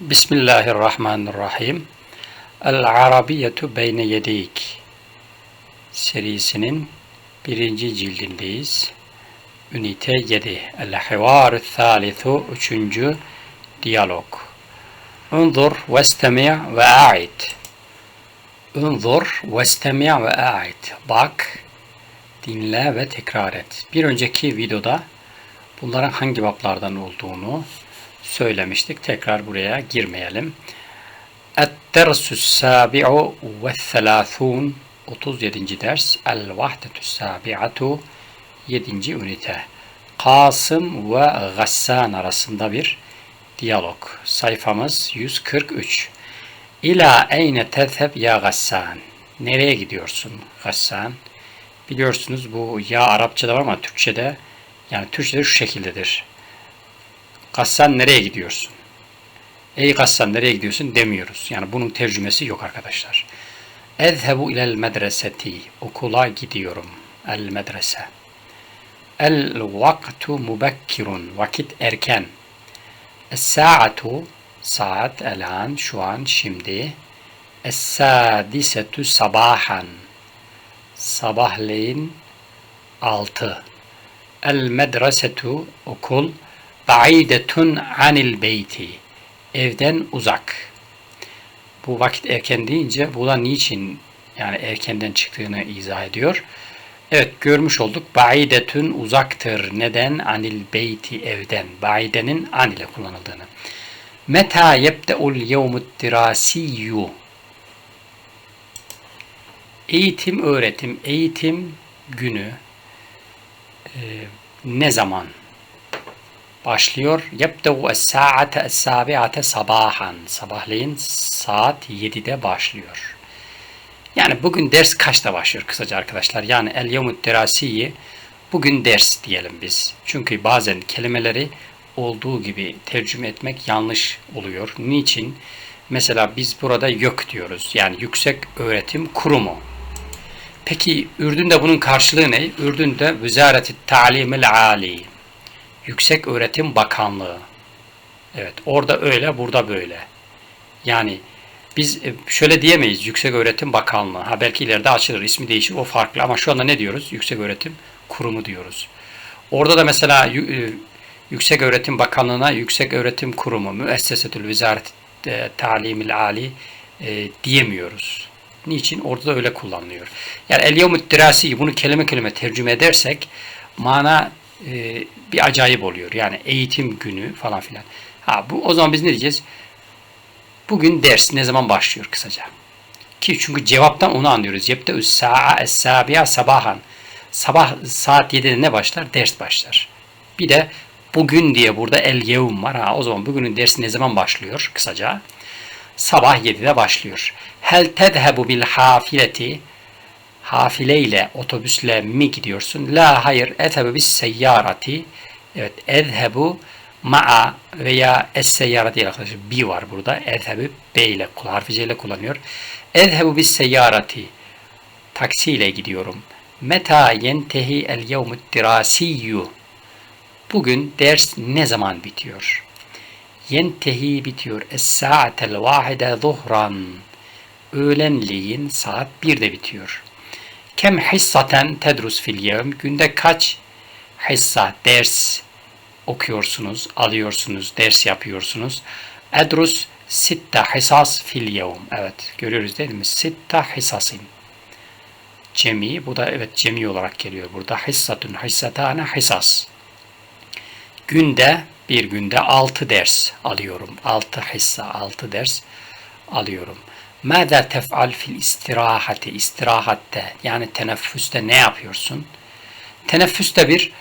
Bismillahirrahmanirrahim. El-Arabiyetu Beyne Yedeyk serisinin birinci cildindeyiz. Ünite 7. El-Hivarü Thalithu Üçüncü Diyalog. Unzur vestemi' ve a'id. Unzur vestemi' ve a'id. Bak, dinle ve tekrar et. Bir önceki videoda bunların hangi baplardan olduğunu söylemiştik. Tekrar buraya girmeyelim. Et-dersü sabi'u ve thelâthûn 37. ders El-vahdetü sabi'atu 7. ünite Kasım ve Gassan arasında bir diyalog. Sayfamız 143. İla eyne tezheb ya Gassan. Nereye gidiyorsun Gassan? Biliyorsunuz bu ya Arapçada var ama Türkçede yani Türkçede şu şekildedir. Gassan nereye gidiyorsun? Ey Gassan nereye gidiyorsun demiyoruz. Yani bunun tercümesi yok arkadaşlar. Ezhebu ilel medreseti. Okula gidiyorum. El medrese. El vaktu mubekkirun. Vakit erken. Es saatu saat elan şu an şimdi. Es sadisetu sabahan. Sabahleyin altı. El medresetu okul baidetun anil beyti. Evden uzak. Bu vakit erken deyince bu da niçin yani erkenden çıktığını izah ediyor. Evet görmüş olduk. Baidetun uzaktır. Neden? Anil beyti evden. Baidenin an ile kullanıldığını. Meta yebde'ul yevmut dirasiyyu. Eğitim, öğretim, eğitim günü e, ne zaman başlıyor? Yebde'u es-sa'ate es-sabi'ate sabahan. Sabahleyin saat 7'de başlıyor. Yani bugün ders kaçta başlıyor kısaca arkadaşlar? Yani el yevmut derasiyi bugün ders diyelim biz. Çünkü bazen kelimeleri olduğu gibi tercüme etmek yanlış oluyor. Niçin? Mesela biz burada YÖK diyoruz. Yani Yüksek Öğretim Kurumu. Peki Ürdün'de bunun karşılığı ne? Ürdün'de Vizareti Talimil Ali. Yüksek Öğretim Bakanlığı. Evet orada öyle burada böyle. Yani biz e, şöyle diyemeyiz Yüksek Öğretim Bakanlığı. Ha belki ileride açılır ismi değişir o farklı ama şu anda ne diyoruz? Yüksek Öğretim Kurumu diyoruz. Orada da mesela e, Yüksek Öğretim Bakanlığı'na Yüksek Öğretim Kurumu, Müessesetül Vizaret e, Talimil Ali e, diyemiyoruz. Niçin? Orada da öyle kullanılıyor. Yani el yevmut dirasi bunu kelime kelime tercüme edersek mana e, bir acayip oluyor. Yani eğitim günü falan filan. Ha bu o zaman biz ne diyeceğiz? Bugün ders ne zaman başlıyor kısaca? Ki çünkü cevaptan onu anlıyoruz. Yepte üs-sa'a es-sabiya sabahan. Sabah saat 7'de ne başlar? Ders başlar. Bir de bugün diye burada el yevm var. Ha, o zaman bugünün dersi ne zaman başlıyor kısaca? Sabah 7'de başlıyor. Hel tedhebu bil hafileti hafile ile otobüsle mi gidiyorsun? La hayır ethebu bis seyyarati evet ezhebu ma'a veya es seyyara değil arkadaşlar. Bi var burada. Ezhebu B ile harfi C ile kullanıyor. Ezhebu bis seyyarati taksiyle gidiyorum. Meta yentehi el yevmut dirasiyyu Bugün ders ne zaman bitiyor? Yentehi bitiyor. Es saatel vahide zuhran Öğlenliğin saat 1'de bitiyor. Kem hissaten tedrus fil yevm. Günde kaç hissa ders okuyorsunuz, alıyorsunuz, ders yapıyorsunuz. Edrus sitta hisas fil yevm. Evet görüyoruz değil mi? Sitta hisasin. Cemi, bu da evet cemi olarak geliyor burada. Hissatun, hissatane, hisas. Günde, bir günde altı ders alıyorum. Altı hissa, altı ders alıyorum. Mâzâ tef'al fil istirahati, istirahatte yani teneffüste ne yapıyorsun? Teneffüs de bir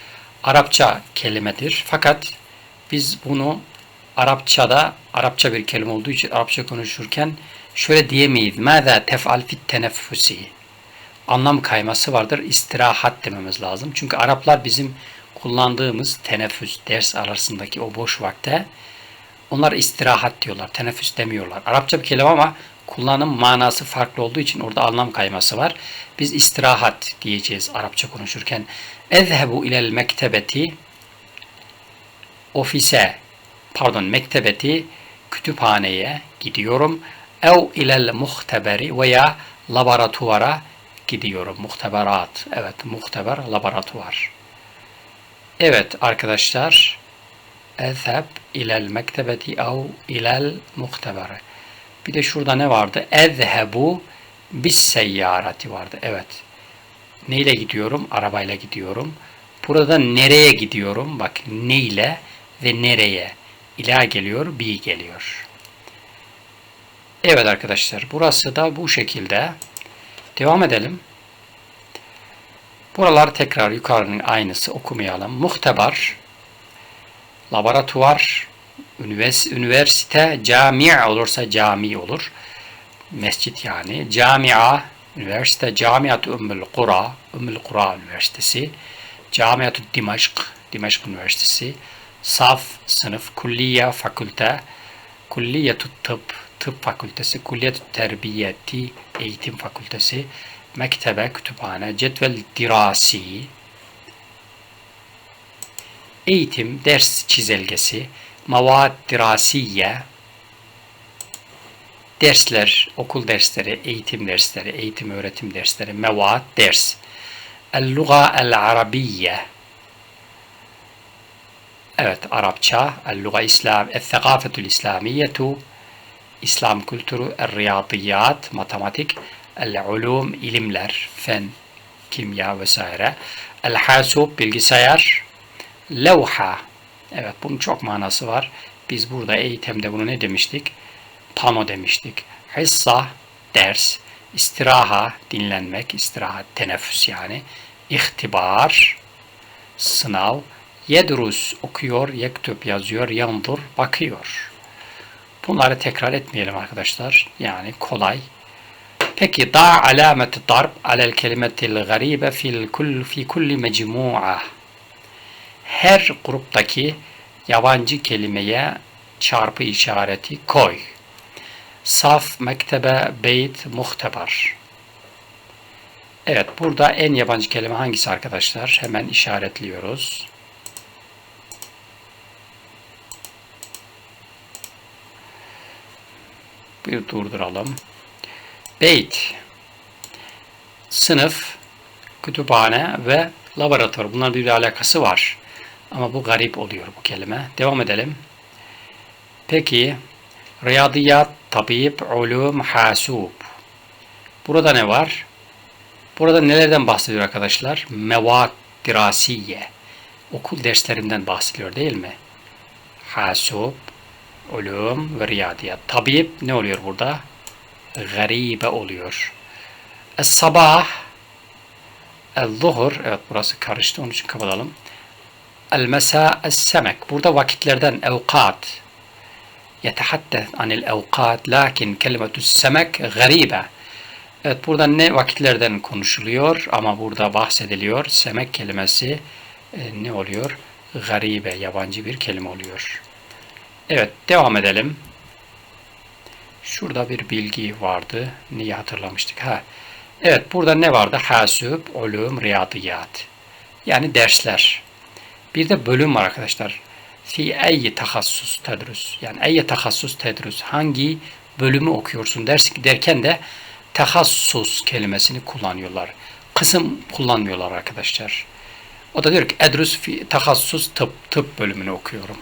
Arapça kelimedir. Fakat biz bunu Arapçada, Arapça bir kelime olduğu için Arapça konuşurken şöyle diyemeyiz. Mâzâ tef'al fit teneffüsi. Anlam kayması vardır. İstirahat dememiz lazım. Çünkü Araplar bizim kullandığımız teneffüs, ders arasındaki o boş vakte onlar istirahat diyorlar. Teneffüs demiyorlar. Arapça bir kelime ama kullanım manası farklı olduğu için orada anlam kayması var. Biz istirahat diyeceğiz Arapça konuşurken. Ezhebu ilel mektebeti ofise pardon mektebeti kütüphaneye gidiyorum. Ev ilel muhteberi veya laboratuvara gidiyorum. Muhteberat. Evet, muhteber, laboratuvar. Evet arkadaşlar. Ezheb ilel mektebeti ev ilel muhteberi. Bir de şurada ne vardı? Ezhebu bis seyyarati vardı. Evet. Neyle gidiyorum? Arabayla gidiyorum. Burada nereye gidiyorum? Bak neyle ve nereye? İla geliyor, bi geliyor. Evet arkadaşlar burası da bu şekilde. Devam edelim. Buralar tekrar yukarının aynısı okumayalım. Muhtebar, laboratuvar, üniversite, cami olursa cami olur. Mescit yani. Camia, üniversite, Camiat Ümmül Kura, Ümmül Kura Üniversitesi. Camiat Dimaşk, Dimaşk Üniversitesi. Saf, sınıf, kulliye, fakülte, kulliyetü tıp, tıp fakültesi, kulliyetü terbiyeti, eğitim fakültesi, mektebe, kütüphane, cetvel dirasi, eğitim, ders çizelgesi, mavad dirasiye, dersler, okul dersleri, eğitim dersleri, eğitim öğretim dersleri, mevad, ders, el-luga el-arabiyye, Evet, Arapça, el-luga İslam, el-thekafetül İslamiyetu, İslam kültürü, el-riyadiyat, matematik, el-ulum, ilimler, fen, kimya vesaire, el-hasub, bilgisayar, levha, evet bunun çok manası var. Biz burada eğitimde bunu ne demiştik? Pano demiştik. Hissa, ders, istiraha, dinlenmek, istirahat, teneffüs yani, ihtibar, sınav, Yedrus okuyor, yektüp yazıyor, yandur bakıyor. Bunları tekrar etmeyelim arkadaşlar. Yani kolay. Peki da alameti darb alel kelimetil garibe fil kull fi kulli mecmu'a. Her gruptaki yabancı kelimeye çarpı işareti koy. Saf, mektebe, beyt, muhtebar. Evet burada en yabancı kelime hangisi arkadaşlar? Hemen işaretliyoruz. Bir durduralım. Beyt, sınıf, kütüphane ve laboratuvar. Bunların bir alakası var. Ama bu garip oluyor bu kelime. Devam edelim. Peki, riyadiyat, tabip, ulum, hasub. Burada ne var? Burada nelerden bahsediyor arkadaşlar? Mevat dirasiye. Okul derslerinden bahsediyor değil mi? Hasub, ulum ve riyadiyat. Tabip ne oluyor burada? Garibe oluyor. Es-sabah El-zuhur evet burası karıştı onun için kapatalım. El mesa es semek. Burada vakitlerden evkat. Yetehaddeth anil evkat. Lakin kelimetü semek garibe. Evet burada ne vakitlerden konuşuluyor ama burada bahsediliyor. Semek kelimesi e, ne oluyor? Garibe, yabancı bir kelime oluyor. Evet devam edelim. Şurada bir bilgi vardı. Niye hatırlamıştık? Ha. Evet burada ne vardı? Hasüb, ulum, riyadiyat. Yani dersler. Bir de bölüm var arkadaşlar. Fi eyyi tahassus tedrus. Yani eyyi tahassus tedrus. Hangi bölümü okuyorsun ders derken de tahassus kelimesini kullanıyorlar. Kısım kullanmıyorlar arkadaşlar. O da diyor ki edrus fi tahassus tıp, tıp bölümünü okuyorum.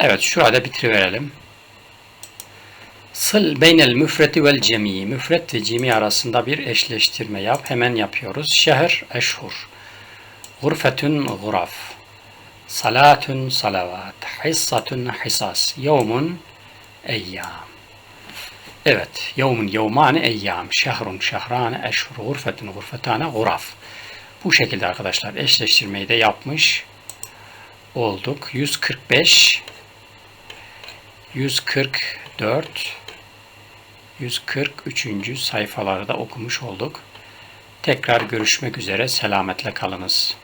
Evet şurada bitiriverelim. Sıl beynel müfreti vel cemi. Müfret ve cemi arasında bir eşleştirme yap. Hemen yapıyoruz. Şehir, eşhur. Gurfetun, guraf. Salatun, salavat. Hissatun, hisas. Yevmun, eyyam. Evet. Yevmun, yevmane, eyyam. Şehrun, şehrane, eşhur. Gurfetun, gurfetane, guraf. Bu şekilde arkadaşlar eşleştirmeyi de yapmış olduk. 145 144 143. sayfaları da okumuş olduk. Tekrar görüşmek üzere. Selametle kalınız.